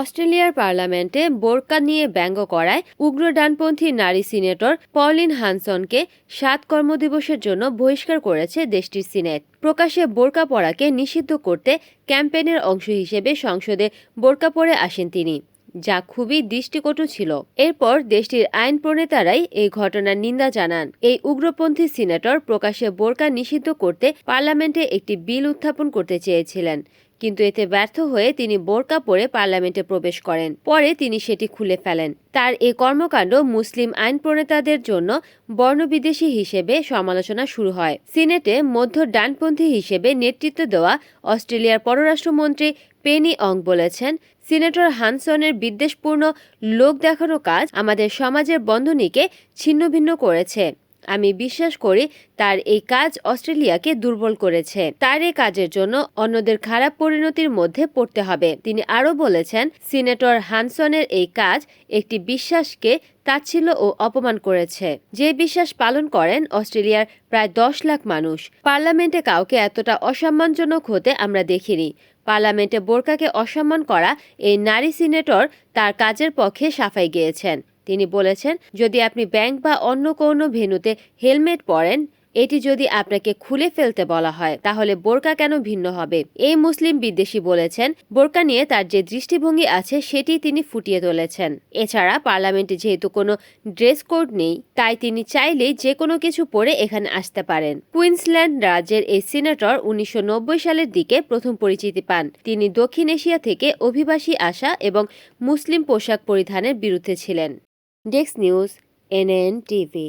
অস্ট্রেলিয়ার পার্লামেন্টে বোরকা নিয়ে ব্যঙ্গ করায় উগ্র ডানপন্থী নারী সিনেটর পলিন হানসনকে সাত কর্মদিবসের জন্য বহিষ্কার করেছে দেশটির সিনেট। প্রকাশ্যে বোরকা পরাকে নিষিদ্ধ করতে ক্যাম্পেইনের অংশ হিসেবে সংসদে বোরকা পরে আসেন তিনি, যা খুবই দৃষ্টিকটু ছিল। এরপর দেশটির আইন প্রণেতারাই এই ঘটনার নিন্দা জানান। এই উগ্রপন্থী সিনেটর প্রকাশ্যে বোরকা নিষিদ্ধ করতে পার্লামেন্টে একটি বিল উত্থাপন করতে চেয়েছিলেন কিন্তু এতে ব্যর্থ হয়ে তিনি বোরকা পরে পার্লামেন্টে প্রবেশ করেন। পরে তিনি সেটি খুলে ফেলেন। তার এ কর্মকাণ্ড মুসলিম আইন প্রণেতাদের জন্য বর্ণবিদেশী হিসেবে সমালোচনা শুরু হয়। সিনেটে মধ্য ডানপন্থী হিসেবে নেতৃত্ব দেওয়া অস্ট্রেলিয়ার পররাষ্ট্রমন্ত্রী পেনি অং বলেছেন, সিনেটর হানসনের বিদ্বেষপূর্ণ লোক দেখানো কাজ আমাদের সমাজের বন্ধনীকে ছিন্নভিন্ন করেছে। আমি বিশ্বাস করি তার এই কাজ অস্ট্রেলিয়াকে দুর্বল করেছে। তার এই কাজের জন্য অন্যদের খারাপ পরিণতির মধ্যে পড়তে হবে। তিনি আরও বলেছেন, সিনেটর হানসনের এই কাজ একটি বিশ্বাসকে তাচ্ছিল্য ও অপমান করেছে। যে বিশ্বাস পালন করেন অস্ট্রেলিয়ার প্রায় দশ লাখ মানুষ। পার্লামেন্টে কাউকে এতটা অসম্মানজনক হতে আমরা দেখিনি। পার্লামেন্টে বোরকাকে অসম্মান করা এই নারী সিনেটর তার কাজের পক্ষে সাফাই গিয়েছেন। তিনি বলেছেন, যদি আপনি ব্যাংক বা অন্য কোনো ভেন্যুতে হেলমেট পরেন, এটি যদি আপনাকে খুলে ফেলতে বলা হয়, তাহলে বোরকা কেন ভিন্ন হবে? এই মুসলিম বিদ্বেষী বলেছেন, বোরকা নিয়ে তার যে দৃষ্টিভঙ্গি আছে, সেটি তিনি ফুটিয়ে তুলেছেন। এছাড়া পার্লামেন্টে যেহেতু কোনো ড্রেস কোড নেই, তাই তিনি চাইলেই যে কোনো কিছু পরে এখানে আসতে পারেন। কুইন্সল্যান্ড রাজ্যের এই সিনেটর উনিশশো নব্বই সালের দিকে প্রথম পরিচিতি পান। তিনি দক্ষিণ এশিয়া থেকে অভিবাসী আসা এবং মুসলিম পোশাক পরিধানের বিরুদ্ধে ছিলেন। Desk news NN TV